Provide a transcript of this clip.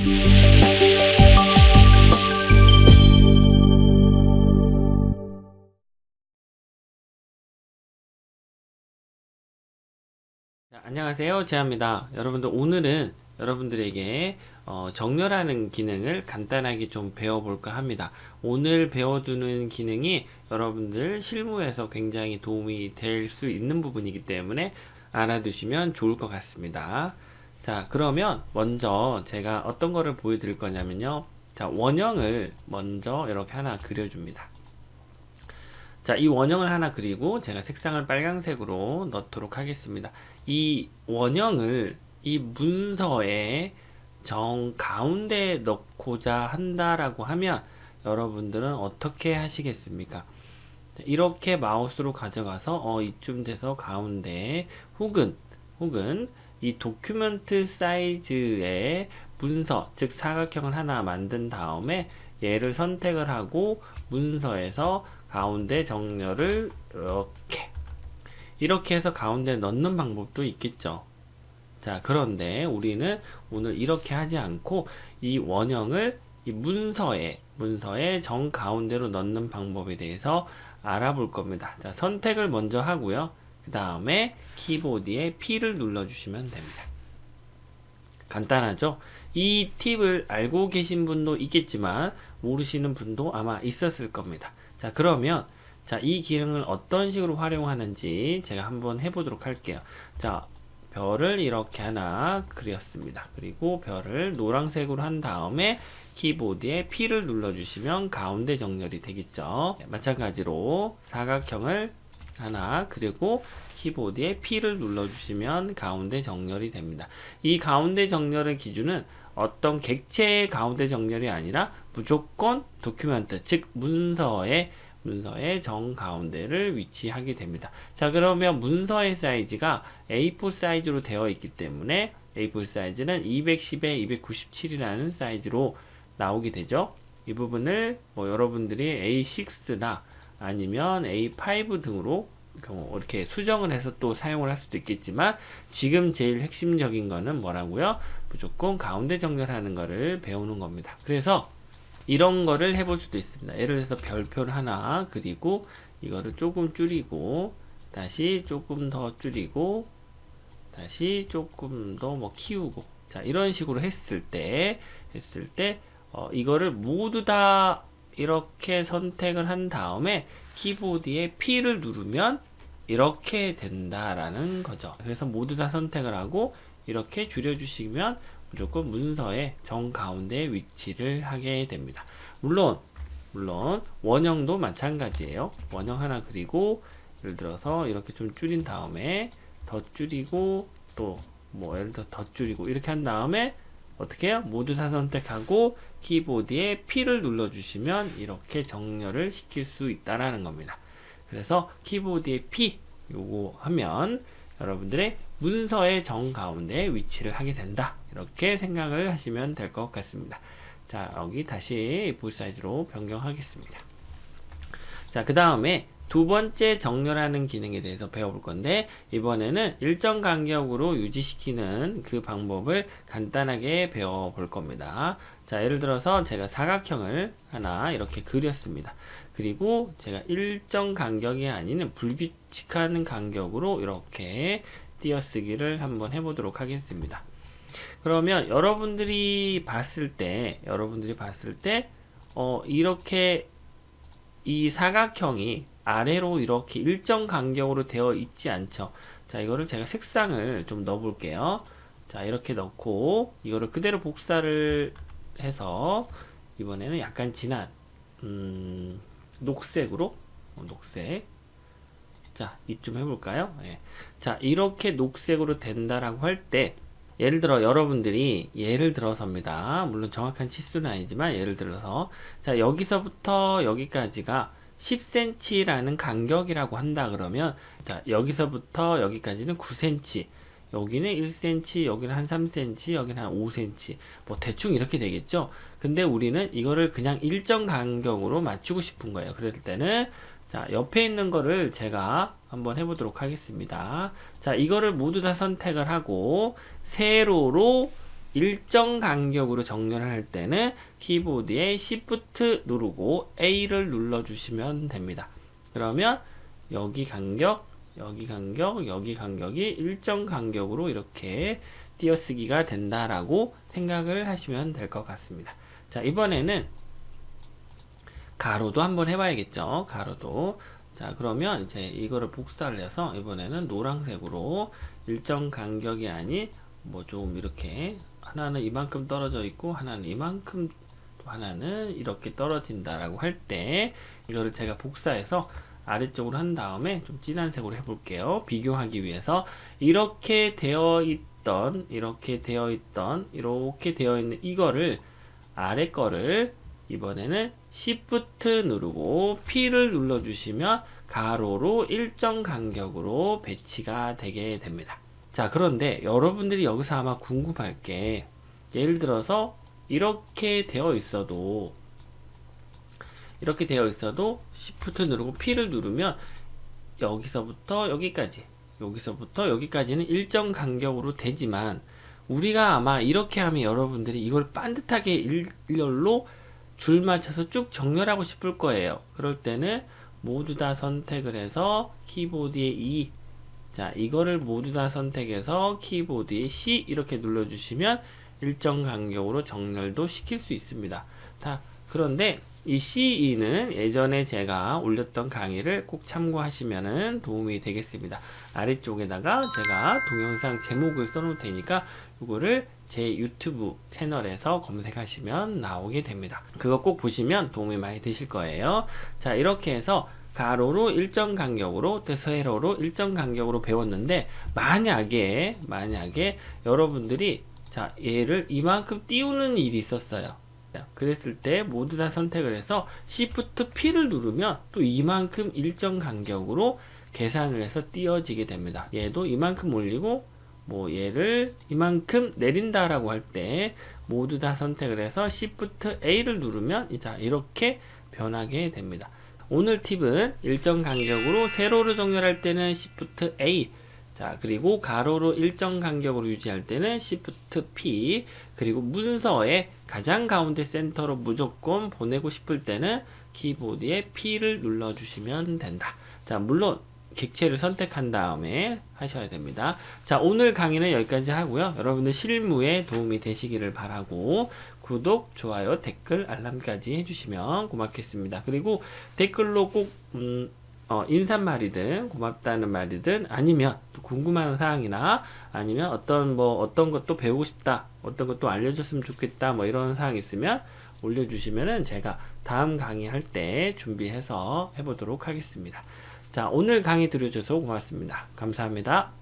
자, 안녕하세요. 제아입니다. 여러분들 오늘은 여러분들에게 어, 정렬하는 기능을 간단하게 좀 배워볼까 합니다. 오늘 배워두는 기능이 여러분들 실무에서 굉장히 도움이 될 수 있는 부분이기 때문에 알아두시면 좋을 것 같습니다. 자, 그러면 먼저 제가 어떤 거를 보여드릴 거냐면요. 자, 원형을 먼저 이렇게 하나 그려줍니다. 자, 이 원형을 하나 그리고 제가 색상을 빨강색으로 넣도록 하겠습니다. 이 원형을 이 문서의 정 가운데에 넣고자 한다라고 하면 여러분들은 어떻게 하시겠습니까? 자, 이렇게 마우스로 가져가서 어, 이쯤 돼서 가운데 혹은 혹은 이 도큐멘트 사이즈의 문서 즉 사각형을 하나 만든 다음에 얘를 선택을 하고 문서에서 가운데 정렬을 이렇게 이렇게 해서 가운데 넣는 방법도 있겠죠. 자, 그런데 우리는 오늘 이렇게 하지 않고 이 원형을 이 문서에 문서의 정 가운데로 넣는 방법에 대해서 알아볼 겁니다. 자, 선택을 먼저 하고요. 그 다음에 키보드에 P를 눌러주시면 됩니다. 간단하죠? 이 팁을 알고 계신 분도 있겠지만 모르시는 분도 아마 있었을 겁니다. 자, 그러면 자, 이 기능을 어떤 식으로 활용하는지 제가 한번 해보도록 할게요. 자, 별을 이렇게 하나 그렸습니다. 그리고 별을 노란색으로 한 다음에 키보드에 P를 눌러주시면 가운데 정렬이 되겠죠. 네, 마찬가지로 사각형을 하나 그리고 키보드에 P를 눌러주시면 가운데 정렬이 됩니다. 이 가운데 정렬의 기준은 어떤 객체의 가운데 정렬이 아니라 무조건 도큐멘트, 즉 문서의 문서의 정 가운데를 위치하게 됩니다. 자, 그러면 문서의 사이즈가 A4 사이즈로 되어 있기 때문에 A4 사이즈는 210에 297이라는 사이즈로 나오게 되죠. 이 부분을 뭐 여러분들이 A6나 아니면 A5 등으로 경우 이렇게 수정을 해서 또 사용을 할 수도 있겠지만 지금 제일 핵심적인 거는 뭐라고요? 무조건 가운데 정렬하는 거를 배우는 겁니다. 그래서 이런 거를 해볼 수도 있습니다. 예를 들어서 별표를 하나 그리고 이거를 조금 줄이고 다시 조금 더 줄이고 다시 조금 더 뭐 키우고 자 이런 식으로 했을 때 했을 때 어, 이거를 모두 다 이렇게 선택을 한 다음에 키보드에 P를 누르면 이렇게 된다라는 거죠. 그래서 모두 다 선택을 하고 이렇게 줄여주시면 무조건 문서의 정 가운데 위치를 하게 됩니다. 물론 물론 원형도 마찬가지예요. 원형 하나 그리고 예를 들어서 이렇게 좀 줄인 다음에 더 줄이고 또 뭐 예를 들어 더 줄이고 이렇게 한 다음에 어떻게 해요? 모두 다 선택하고 키보드에 P를 눌러주시면 이렇게 정렬을 시킬 수 있다라는 겁니다. 그래서 키보드에 P 요거 하면 여러분들의 문서의 정 가운데 위치를 하게 된다. 이렇게 생각을 하시면 될 것 같습니다. 자, 여기 다시 볼 사이즈로 변경하겠습니다. 자, 그 다음에 두 번째 정렬하는 기능에 대해서 배워볼 건데 이번에는 일정 간격으로 유지시키는 그 방법을 간단하게 배워볼 겁니다. 자, 예를 들어서 제가 사각형을 하나 이렇게 그렸습니다. 그리고 제가 일정 간격이 아닌 불규칙한 간격으로 이렇게 띄어쓰기를 한번 해보도록 하겠습니다. 그러면 여러분들이 봤을 때, 여러분들이 봤을 때, 어, 이렇게 이 사각형이 아래로 이렇게 일정 간격으로 되어 있지 않죠. 자, 이거를 제가 색상을 좀 넣어 볼게요. 자, 이렇게 넣고, 이거를 그대로 복사를 해서, 이번에는 약간 진한, 음, 녹색으로, 어, 녹색. 자, 이쯤 해볼까요? 예. 자, 이렇게 녹색으로 된다라고 할 때, 예를 들어 여러분들이 예를 들어서입니다. 물론 정확한 치수는 아니지만 예를 들어서 자 여기서부터 여기까지가 10cm라는 간격이라고 한다 그러면 자 여기서부터 여기까지는 9cm 여기는 1cm 여기는 한 3cm 여기는 한 5cm 뭐 대충 이렇게 되겠죠? 근데 우리는 이거를 그냥 일정 간격으로 맞추고 싶은 거예요. 그럴 때는 자 옆에 있는 거를 제가 한번 해보도록 하겠습니다. 자 이거를 모두 다 선택을 하고 세로로 일정 간격으로 정렬을 할 때는 키보드에 Shift 누르고 A를 눌러주시면 됩니다. 그러면 여기 간격, 여기 간격, 여기 간격이 일정 간격으로 이렇게 띄어쓰기가 된다라고 생각을 하시면 될 것 같습니다. 자, 이번에는 가로도 한번 해봐야겠죠. 가로도. 자, 그러면 이제 이거를 복사를 해서 이번에는 노란색으로 일정 간격이 아닌 뭐 좀 이렇게 하나는 이만큼 떨어져 있고 하나는 이만큼 또 하나는 이렇게 떨어진다라고 할 때 이거를 제가 복사해서 아래쪽으로 한 다음에 좀 진한 색으로 해볼게요. 비교하기 위해서 이렇게 되어 있던 이렇게 되어 있던 이렇게 되어 있는 이거를 아래 거를 이번에는 Shift 누르고 P를 눌러주시면 가로로 일정 간격으로 배치가 되게 됩니다. 자, 그런데 여러분들이 여기서 아마 궁금할 게 예를 들어서 이렇게 되어 있어도 이렇게 되어 있어도 Shift 누르고 P를 누르면 여기서부터 여기까지 여기서부터 여기까지는 일정 간격으로 되지만 우리가 아마 이렇게 하면 여러분들이 이걸 반듯하게 일렬로 줄 맞춰서 쭉 정렬하고 싶을 거예요. 그럴 때는 모두 다 선택을 해서 키보드에 E 자 이거를 모두 다 선택해서 키보드에 C 이렇게 눌러주시면 일정 간격으로 정렬도 시킬 수 있습니다. 다 그런데 이 CE는 예전에 제가 올렸던 강의를 꼭 참고하시면 도움이 되겠습니다. 아래쪽에다가 제가 동영상 제목을 써놓을 테니까 이거를 제 유튜브 채널에서 검색하시면 나오게 됩니다. 그거 꼭 보시면 도움이 많이 되실 거예요. 자, 이렇게 해서 가로로 일정 간격으로 또 세로로 일정 간격으로 배웠는데 만약에 만약에 여러분들이 자 얘를 이만큼 띄우는 일이 있었어요. 자, 그랬을 때 모두 다 선택을 해서 Shift P를 누르면 또 이만큼 일정 간격으로 계산을 해서 띄어지게 됩니다. 얘도 이만큼 올리고 뭐 얘를 이만큼 내린다 라고 할 때 모두 다 선택을 해서 Shift A를 누르면 자 이렇게 변하게 됩니다. 오늘 팁은 일정 간격으로 세로로 정렬할 때는 Shift A 자 그리고 가로로 일정 간격으로 유지할 때는 Shift P 그리고 문서에 가장 가운데 센터로 무조건 보내고 싶을 때는 키보드에 P를 눌러주시면 된다. 자 물론 객체를 선택한 다음에 하셔야 됩니다. 자, 오늘 강의는 여기까지 하고요. 여러분들 실무에 도움이 되시기를 바라고 구독, 좋아요, 댓글, 알람까지 해주시면 고맙겠습니다. 그리고 댓글로 꼭 음, 어, 인사말이든 고맙다는 말이든 아니면 또 궁금한 사항이나 아니면 어떤 뭐 어떤 것도 배우고 싶다, 어떤 것도 알려줬으면 좋겠다, 뭐 이런 사항 있으면 올려주시면은 제가 다음 강의할 때 준비해서 해보도록 하겠습니다. 자, 오늘 강의 들어줘서 고맙습니다. 감사합니다.